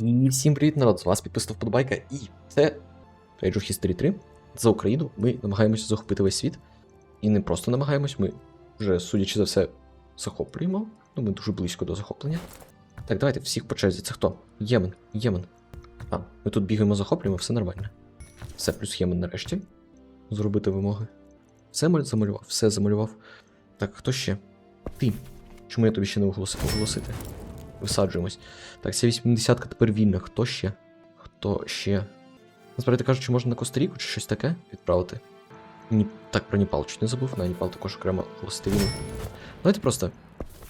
Всім привіт, народ! З вас підписав вподобайка. І це Age of History 3. За Україну ми намагаємося захопити весь світ. І не просто намагаємось, ми вже, судячи за все, захоплюємо. Ну, ми дуже близько до захоплення. Так, давайте всіх по черзі. Це хто? Ємен. Ємен. А, ми тут бігаємо, захоплюємо, все нормально. Все, плюс Ємен нарешті. Зробити вимоги. Все замалював, все замалював. Так, хто ще? Ти. Чому я тобі ще не оголосив оголосити? Висаджуємось. Так, ця 80-ка тепер вільна. Хто ще? Хто ще? Насправді кажучи, можна на Коста-Ріку чи щось таке відправити. Ні, так про Ніпал чуть не забув, на Ніпал також окремо оголосити війну. Давайте просто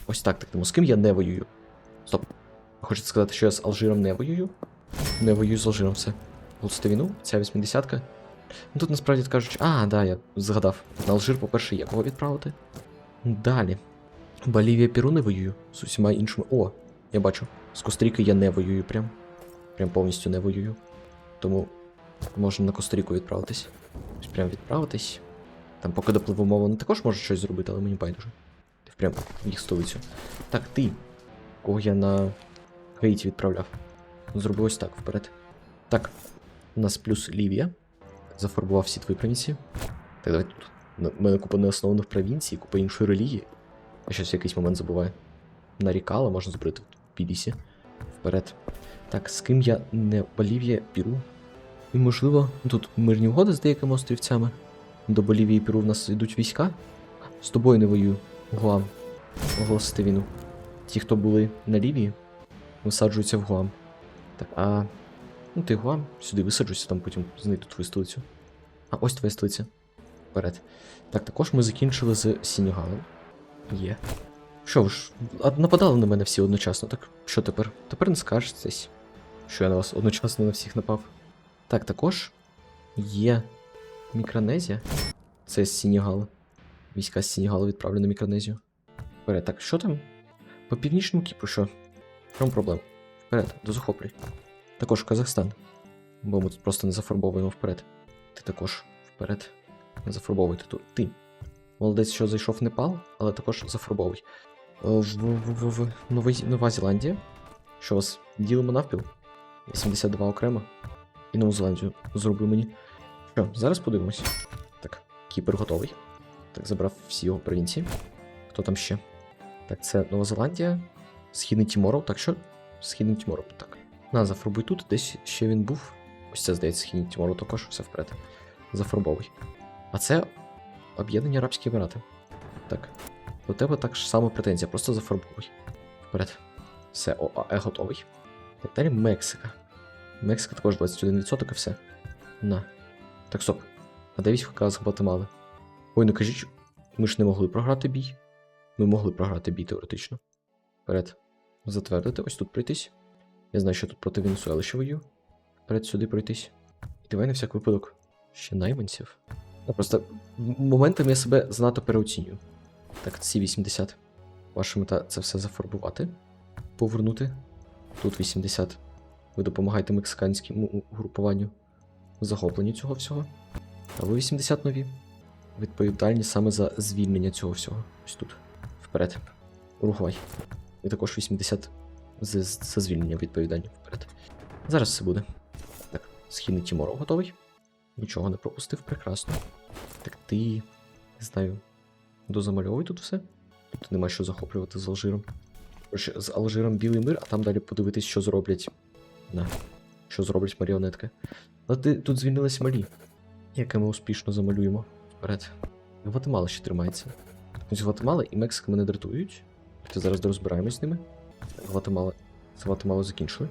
ось так тактимо. З ким я не воюю? Стоп. Хочете сказати, що я з Алжиром не воюю? Не воюю з Алжиром, все. Оголосити війну, ця 80-ка. Ну тут насправді кажучи. А, да, я згадав. На Алжир, по-перше, є кого відправити. Далі. Болівія Перу не воюю. З усіма іншими. О, я бачу. З Костріки я не воюю прям. Прям повністю не воюю. Тому можна на Костріку відправитись. Прям відправитись. Там поки допливемо, вони також можуть щось зробити, але мені байдуже. Ти прям їх столицю. Так, ти. Кого я на Гаїті відправляв. Зроби ось так вперед. Так, у нас плюс Лівія. Зафарбував всі твої провінції. Так, давай тут. У мене купа неоснованих провінцій, купа іншої релігії. Я щось в якийсь момент забуваю. Нарікала, можна збрити в Вперед. Так, з ким я не Болівія, Піру. І можливо, тут мирні угоди з деякими острівцями. До Болівії Піру в нас йдуть війська. З тобою не воюю. Гуам. Оголосити війну. Ті, хто були на Лівії, висаджуються в Гуам. Так, а. Ну ти Гуам, сюди висаджуйся, там потім знайду твою столицю. А ось твоя столиця. Вперед. Так, також ми закінчили з Сінігалом. Є. Що ж, нападали на мене всі одночасно, так що тепер? Тепер не скажетесь, що я на вас одночасно на всіх напав. Так, також є Мікронезія. Це з Сінігала. Війська з Сінігала відправлені на Мікронезію. Вперед, так, що там? По північному Кіпру що? Чому проблем? Вперед, до захоплюй. Також Казахстан. Бо ми тут просто не зафарбовуємо вперед. Ти також вперед. Не зафарбовуйте тут. Ти. Молодець, що зайшов в Непал, але також зафарбовуй. Е, В, в, в, Новий, Нова Зеландія. Що вас ділимо навпіл? 82 окремо. І Нову Зеландію зроби мені. Що, зараз подивимось. Так, Кіпер готовий. Так, забрав всі його провінції. Хто там ще? Так, це Нова Зеландія, Східний Тіморов, так що? Східний Тіморов, так. На, зафарбуй тут, десь ще він був. Ось це, здається, Східний Тіморов також, все вперед. Зафарбовуй. А це Об'єднані Арабські Емірати. Так. До тебе так ж само претензія, просто зафарбовуй. Вперед. Все, ОАЕ готовий. Так далі Мексика. Мексика також 21% і все. На. Так, стоп. А де війська з Гватемали? Ой, не кажіть, ми ж не могли програти бій. Ми могли програти бій теоретично. Вперед. Затвердити, ось тут пройтись. Я знаю, що тут проти Венесуели ще воюю. Вперед сюди пройтись. І давай на всяк випадок. Ще найманців. Ну, просто м- моментами я себе занадто переоцінюю. Так, ці 80. Ваша мета це все зафарбувати. Повернути. Тут 80. Ви допомагаєте мексиканському групуванню в захопленні цього всього. А ви 80 нові. Відповідальні саме за звільнення цього всього. Ось тут. Вперед. Уругвай. І також 80 за, за звільнення відповідальні. Вперед. Зараз все буде. Так, східний Тіморов готовий. Нічого не пропустив, прекрасно. Так ти. Не знаю. Дозамальовуй тут все. Тут нема що захоплювати з Алжиром. З Алжиром білий мир, а там далі подивитись, що зроблять. На. Що зроблять маріонетки. Але тут звільнились малі. Яке ми успішно замалюємо. Вперед. Гватемала ще тримається. Ось Гватемала і Мексика мене дратують. Ти зараз розбираємось з ними. Гватемала. З Гватемалою закінчили.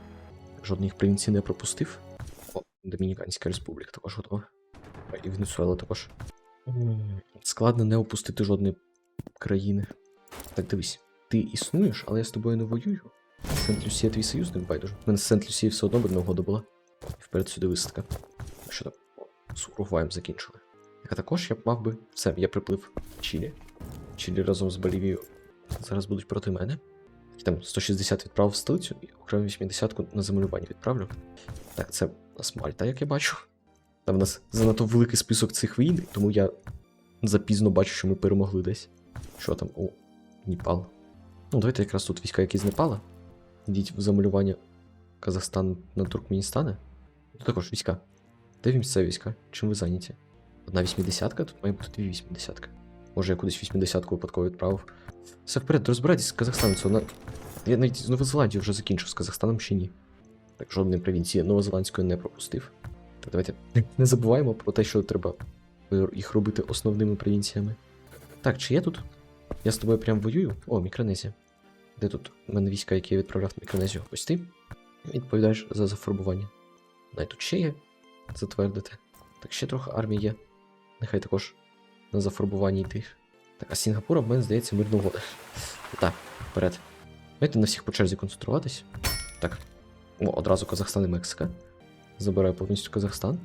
Жодних провінцій не пропустив. О, Домініканська республіка також готова. І Венесуела також. Складно не опустити жодної країни. Так дивись, ти існуєш, але я з тобою не воюю. Сент-Люсія твій союзник байдуже. У мене з Сент-Люсії все одно одна угода була. І вперед сюди висадка. Що там? Уругваєм закінчили. Так, а також я б мав би. Все, я приплив Чилі. Чилі разом з Болівією зараз будуть проти мене. І там 160 відправив в столицю, і окремо 80-ку на замалювання відправлю. Так, це Мальта, як я бачу. Там в нас занадто великий список цих війн, тому я запізно бачу, що ми перемогли десь. Що там? О, Ніпал. Ну, давайте якраз тут війська, які з Непала. Йдіть в замалювання Казахстан на Туркменістани? Тут також війська. Де місцеві війська? Чим ви зайняті? Одна вісімдесятка, тут має бути дві вісімдесятки. Може, я кудись вісімдесятку випадково відправив. Все вперед, розбирайтесь з Казахстаном. Це вона... Я навіть з Новозеландії вже закінчив, з Казахстаном ще ні. Так, жодної провінції Новозеландської не пропустив. Так, давайте не забуваємо про те, що треба е, їх робити основними провінціями. Так, чи є тут? Я з тобою прям воюю? О, Мікронезія. Де тут у мене війська, які я відправляв на Мікронезію? Ось ти відповідаєш за зафарбування. Навіть тут ще є затвердити. Так, ще трохи армії є. Нехай також на зафарбуванні йти. Так, а з Сінгапуром, в мене здається, мирна угода. Так, вперед. Давайте на всіх по черзі концентруватись. Так. О, одразу Казахстан і Мексика. Забираю повністю Казахстан,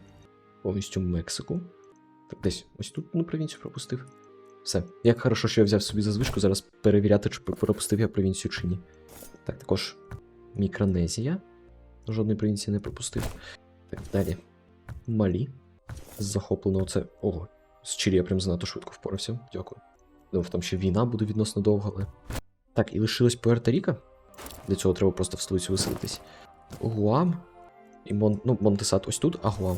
повністю Мексику. Так, десь ось тут одну провінцію пропустив. Все. Як хорошо, що я взяв собі за звичку зараз перевіряти, чи пропустив я провінцію чи ні. Так, також Мікронезія. Жодної провінції не пропустив. Так, далі. Малі. Захоплено це. Ого, з Чилі я прям занадто швидко впорався. Дякую. Думав, там ще війна буде відносно довга, але. Так, і лишилось Пуерто-Ріка. Для цього треба просто в столицю виселитись. Гуам. І Мон... ну, Монтесат ось тут, а Гуам.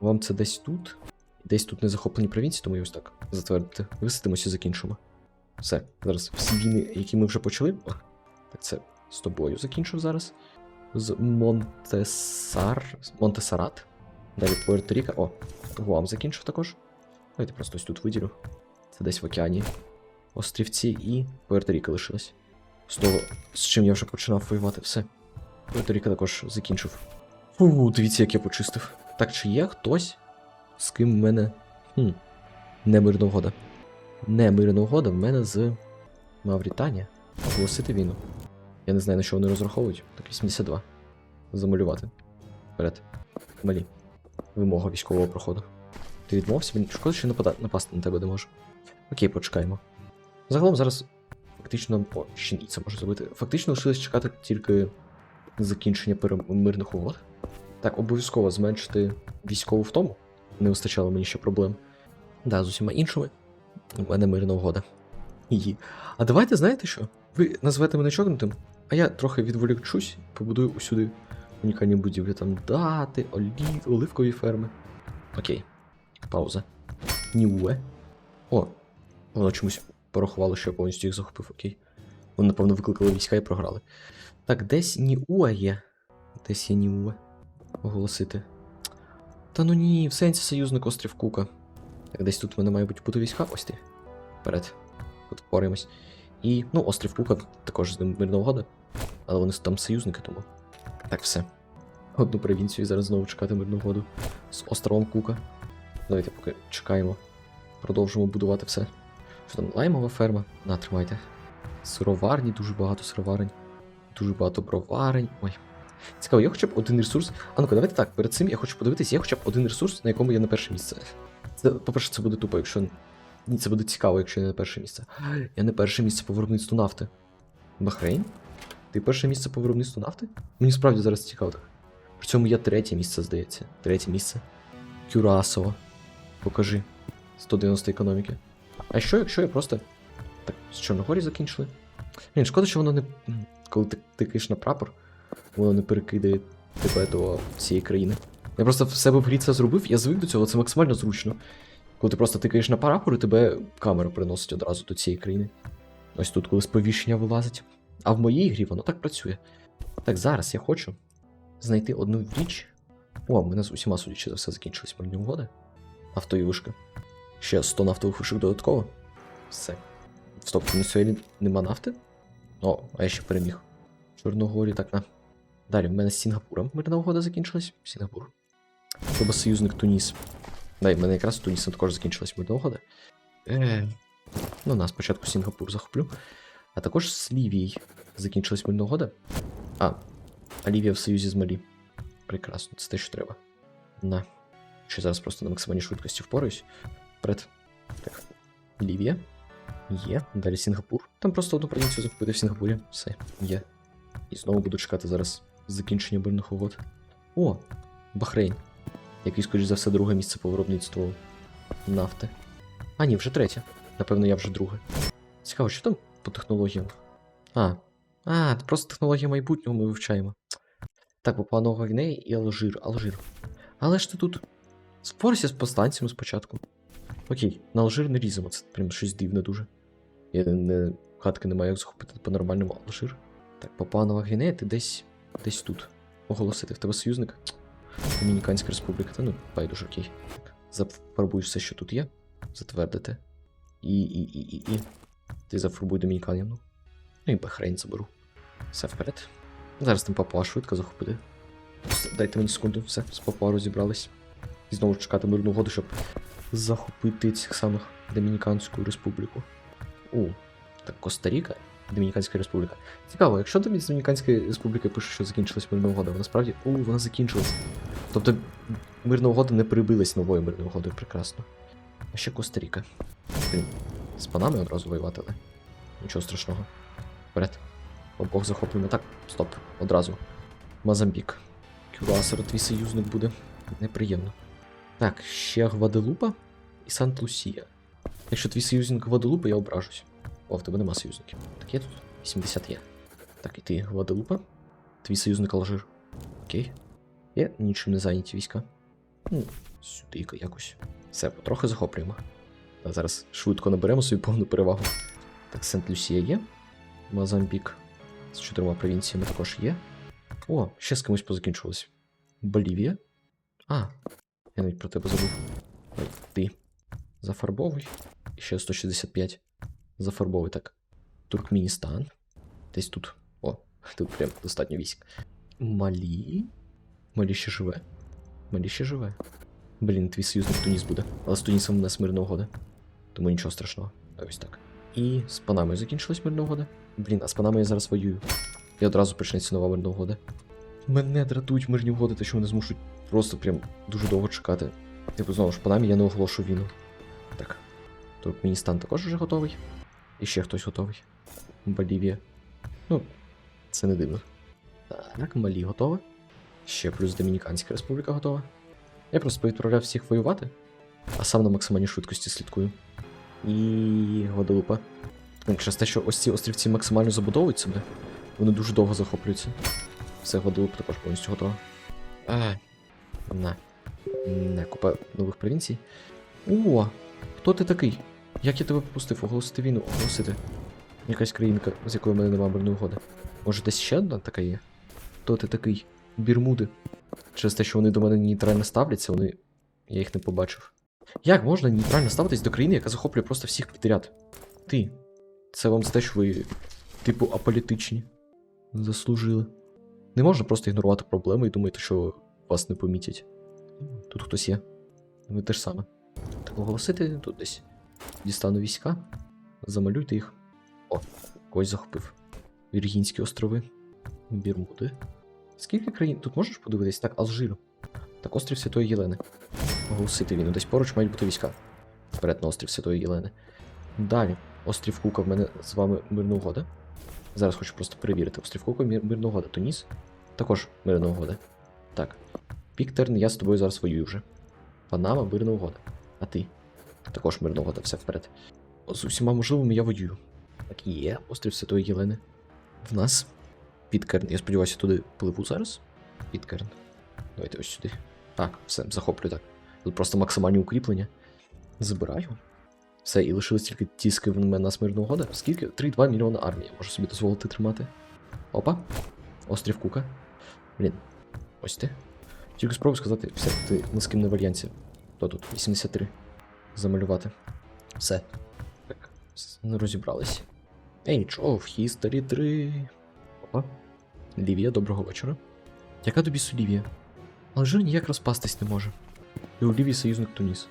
Гуам це десь тут. Десь тут не захоплені провінції, тому я ось так затвердити. Висадимося і закінчимо. Все. Зараз всі війни, які ми вже почали. Так це з тобою закінчив зараз. З Монтесар. Монтесарат. Далі Пуерто-Ріка. О, Гуам закінчив також. Давайте просто ось тут виділю. Це десь в океані. Острівці і Пуерто-Ріка лишилось. Того, з чим я вже починав воювати, все. Пуерто-Ріка також закінчив. Фу, дивіться, як я почистив. Так, чи є хтось, з ким в мене. Хм. Не мирна угода. Не мирна угода в мене з Мавританія. Оголосити війну. Я не знаю, на що вони розраховують. Так, 82. Замалювати. Вперед. Малі. Вимога військового проходу. Ти відмовився? Мені шкода, що напада... напасти на тебе не можу. Окей, почекаємо. Загалом зараз фактично. О, ще може зробити. Фактично лишилось чекати тільки закінчення перем- мирних угод. Так, обов'язково зменшити військову втому. Не вистачало мені ще проблем. Да, з усіма іншими. У мене мирна угода. Її. А давайте знаєте що? Ви назвете мене чокнутим, а я трохи відволікчусь, побудую усюди унікальні будівлі. Там дати, олі... оливкові ферми. Окей. Пауза. Ньюе. О, воно чомусь порахувало, що я повністю їх захопив, окей. Вони, напевно, викликали війська і програли. Так, десь Ніуа є. Десь є Ніуе. Оголосити. Та ну ні, в сенсі союзник острів Кука. Так, десь тут в мене має бути бути війська. Ось ти. Вперед. Тут впораємось. І, ну, острів Кука також з ним мирна угода. Але вони там союзники, тому. Так, все. Одну провінцію зараз знову чекати мирну угоду з островом Кука. Давайте поки чекаємо. Продовжимо будувати все. Що там, лаймова ферма? На, тримайте. Сироварні, дуже багато сироварень. Дуже багато броварень. Ой. Цікаво, є хоча б один ресурс. А ну-ка, давайте так, перед цим я хочу подивитись, є хоча б один ресурс, на якому я на перше місце. Це, по-перше, це буде тупо, якщо. Ні, це буде цікаво, якщо я на перше місце. Я не перше місце по виробництву нафти. Бахрейн? Ти перше місце по виробництву нафти? Мені справді зараз цікаво так. При цьому я третє місце, здається. Третє місце. Кюрасово. Покажи. 190 економіки. А що, якщо я просто. Так, з Чорногорії закінчили? Блін, шкода, що воно не. Коли ти тикаєш на прапор, воно не перекидає тебе до всієї країни. Я просто в себе в грі це зробив, я звик до цього, це максимально зручно. Коли ти просто тикаєш на прапор, і тебе камера приносить одразу до цієї країни. Ось тут, коли сповіщення вилазить. А в моїй грі воно так працює. Так, зараз я хочу знайти одну річ. О, в мене з усіма, судячи за все, закінчились мирні угоди. Нафтові. Ще 100 нафтових вишок додатково. Все. Стоп, в Венесуелі нема нафти? О, а я ще переміг. Чорногорі, так на. Далі, в мене з Сінгапуром мирна угода закінчилась. Сінгапур. Треба союзник Туніс. Дай, в мене якраз з Тунісом також закінчилась мирна угода. Е. Ну, на, спочатку Сінгапур захоплю. А також з Лівією закінчилась мирна угода. А, а Лівія в союзі з Малі. Прекрасно, це те, що треба. На. Ще зараз просто на максимальній швидкості впораюсь. Вперед. Так. Лівія. Є. Далі Сінгапур. Там просто одну провінцію захопити в Сінгапурі. Все, є. І знову буду чекати зараз закінчення мирних угод. О! Бахрейн. Який, скоріш за все, друге місце по виробництву нафти. А, ні, вже третє. Напевно, я вже друге. Цікаво, що там по технологіям? А. А, просто технологія майбутнього ми вивчаємо. Так, Нова Гвінея і Алжир. Алжир. Але ж ти тут. Спорся з повстанцями спочатку. Окей, на Алжир не різемо, це прям щось дивне дуже. Я не, хатки не маю як захопити по-нормальному Алжир. Так, Нова Гвінея, ти десь десь тут. Оголосити. В тебе союзник? Домініканська республіка. Та ну, байдуже окей. Зафарбуй все, що тут є. Затвердити. І, і, і, і, і. Ти зафарбуй Домініканівну. Ну і Бахрейн заберу. Все вперед. Зараз там Папуа швидко захопити. Дайте мені секунду, все, з Папуа розібрались. І знову чекати мирну угоду, щоб захопити цих самих Домініканську республіку. У, так, Коста-Ріка, Домініканська республіка. Цікаво, якщо з Домініканської республіки пише, що закінчилась мирна угода, вона справді. У, вона закінчилась. Тобто мирна угода не прибилась новою мирною угодою, прекрасно. А ще Коста-Ріка. З панами одразу воювати. Нічого страшного. Вперед. Обох захоплюємо. Так, стоп, одразу. Мозамбік. Кюрасер, твій союзник буде. Неприємно. Так, ще Гваделупа і Сант-Лусія. Якщо твій союзник Гваделупа, я ображусь. В тебе нема союзників. Так є тут? 80 є. Так, і ти Гваделупа. Твій союзник Алжир. Окей. Є нічим не зайняті війська. Ну, сюди якось. Все, потрохи захоплюємо. Та зараз швидко наберемо собі повну перевагу. Так, Сент-Люсія є. Мозамбік з чотирма провінціями також є. О, ще з кимось позакінчувалось. Болівія. А, я навіть про тебе забув. Ти. Зафарбовуй. І ще 165. Зафарбовуй так. Туркменістан. Десь тут. О, тут прям достатньо військ. Малі. Малі ще живе. Малі ще живе. Блін, твій союзник Туніс буде. Але з Тунісом у нас мирна угода. Тому нічого страшного. Ось так. І з Панамою закінчилась мирна угода. Блін, а з Панамою я зараз воюю. І одразу почнеться нова мирна угода. Мене дратують мирні угоди, те, що мене змушують просто прям дуже довго чекати. Типу, знову ж, Панамі я не оголошу війну. Так. Туркменістан також вже готовий. І ще хтось готовий. Болівія. Ну, це не дивно. Так, Малі готова. Ще плюс Домініканська республіка готова. Я просто повідправляв всіх воювати, а сам на максимальній швидкості слідкую. І Гваделупа. Ну, Через те, що ось ці острівці максимально забудовують себе, вони дуже довго захоплюються. Все, Гваделупа також повністю готова. А, на. Не, купа нових провінцій. О, хто ти такий? Як я тебе пропустив? Оголосити війну, оголосити. Якась країнка, з якою в мене немає мирної угоди. Може, десь ще одна така є? Хто ти такий? Бірмуди. Через те, що вони до мене нейтрально ставляться, вони. Я їх не побачив. Як можна нейтрально ставитись до країни, яка захоплює просто всіх підряд? Ти. Це вам за те, що ви, типу, аполітичні. Заслужили. Не можна просто ігнорувати проблеми і думати, що вас не помітять. Тут хтось є. Ви те ж саме. Так оголосити тут десь. Дістану війська. Замалюйте їх. О, когось захопив. Віргінські острови. Бірмуди. Скільки країн? Тут можеш подивитись? Так, Алжир. Так, острів Святої Єлени. Оголосити війну. Десь поруч мають бути війська. Вперед на острів Святої Єлени. Далі. Острів Кука в мене з вами мирна угода. Зараз хочу просто перевірити. Острів Кука мир, мирна угода. Туніс. Також мирна угода. Так. Піктерн, я з тобою зараз воюю вже. Панама, мирна угода. А ти? Також мирна угода, все вперед. З усіма можливими я воюю. Так і є, острів Святої Єлени. В нас Підкерн. Я сподіваюся, туди пливу зараз. Підкерн. Давайте ось сюди. Так, все, захоплю так. Тут просто максимальні укріплення. Забираю. Все, і лишились тільки ті, з ким в мене мирна угода. Скільки? 3,2 мільйона армії. Можу собі дозволити тримати. Опа. Острів Кука. Блін. Ось ти. Тільки спробую сказати, все, ти ні з ким не. Хто тут? 83. Замалювати. Все. Так, не розібрались. Age of History 3. Опа. Лівія, доброго вечора. Яка тобі Лівія? Алжир ніяк розпастись не може. І у Лівії союзник Туніс.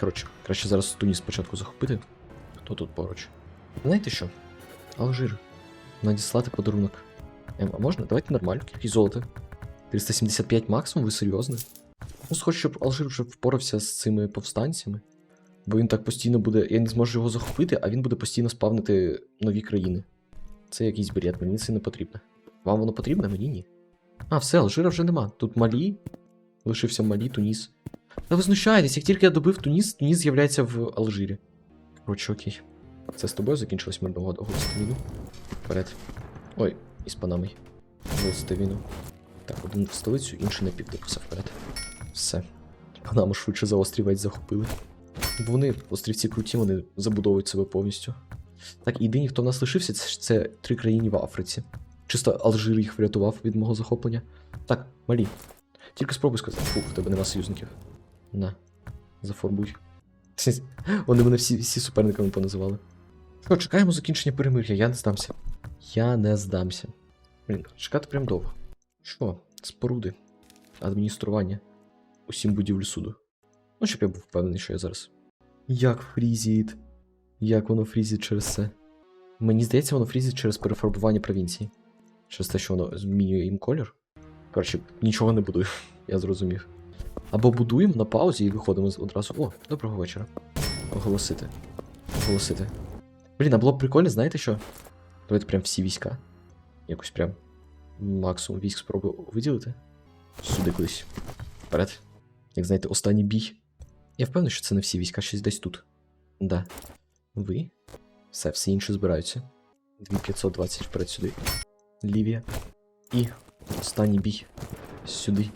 Коротше, краще зараз Туніс спочатку захопити. Хто тут поруч? Знаєте що? Алжир. Надіслати подарунок. Ем, а можна? Давайте нормально, кількість золота. 375 максимум, ви серйозно? Ну, схоже, щоб Алжир вже впорався з цими повстанцями. Бо він так постійно буде. Я не зможу його захопити, а він буде постійно спавнити нові країни. Це якийсь бред, мені це не потрібно. Вам воно потрібно? Мені ні. А, все, Алжира вже нема. Тут Малі. Лишився Малі, Туніс. Та ви знущаєтесь, як тільки я добив Туніс, Туніс з'являється в Алжирі. Коротше, окей. Це з тобою закінчилось мирна угода. Війну. Вперед. Ой, із Панамою. Оголосити війну. Так, один в столицю, інший на південь. Все вперед. Все. Панаму швидше за острівець захопили. Вони, острівці круті, вони забудовують себе повністю. Так, єдині, хто в нас лишився, це, це три країни в Африці. Чисто Алжир їх врятував від мого захоплення. Так, малі. Тільки спробуй сказати, фух, в тебе нема союзників. На, заформуй. Вони мене всі, всі суперниками поназивали. Що, чекаємо закінчення перемир'я, я не здамся. Я не здамся. Блін, чекати прям довго. Що? Споруди. Адміністрування. Усім будівлі суду. Ну, щоб я був впевнений, що я зараз. Як фрізіт? Як воно фрізить через це? Мені здається, воно фрізить через перефарбування провінції. Через те, що воно змінює їм колір. Коротше, нічого не будую, я зрозумів. Або будуємо на паузі і виходимо одразу. О, доброго вечора. Оголосити. Оголосити. Блін, а було б прикольно, знаєте що? Давайте прям всі війська. Якось прям максимум військ спробую виділити. Сюди кудись. Вперед. Як знаєте, останній бій. Я впевнений, що це не всі війська, щось десь тут. Да. Ви. Все, всі інші збираються. 2520 вперед сюди. Лівія. І останній бій. Сюди.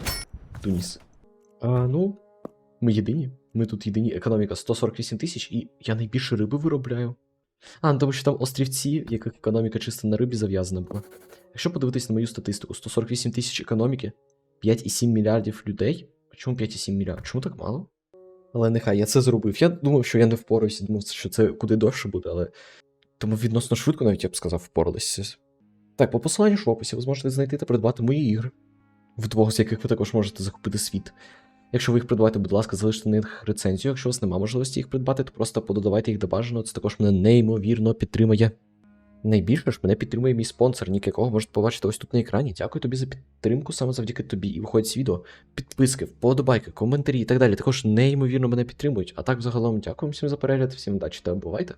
Туніс. А, ну, ми єдині. Ми тут єдині. Економіка 148 тисяч, і я найбільше риби виробляю. А, ну тому що там острівці, в яких економіка чисто на рибі зав'язана була. Якщо подивитись на мою статистику, 148 тисяч економіки, 5,7 мільярдів людей. Чому 5,7 мільярдів? Чому так мало? Але нехай я це зробив. Я думав, що я не впораюся, думав, що це куди довше буде, але. Тому відносно швидко, навіть я б сказав, впоралися. Так, по посиланню ж в описі ви зможете знайти та придбати мої ігри, вдвох з яких ви також можете захопити світ. Якщо ви їх придбаєте, будь ласка, залиште на них рецензію. Якщо у вас немає можливості їх придбати, то просто пододавайте їх до бажаного. Це також мене неймовірно підтримує. Найбільше ж мене підтримує мій спонсор, нік якого можете побачити ось тут на екрані. Дякую тобі за підтримку, саме завдяки тобі. І виходять з відео, підписки, вподобайки, коментарі і так далі. Також неймовірно мене підтримують. А так, загалом, дякую всім за перегляд, всім удачі та бувайте!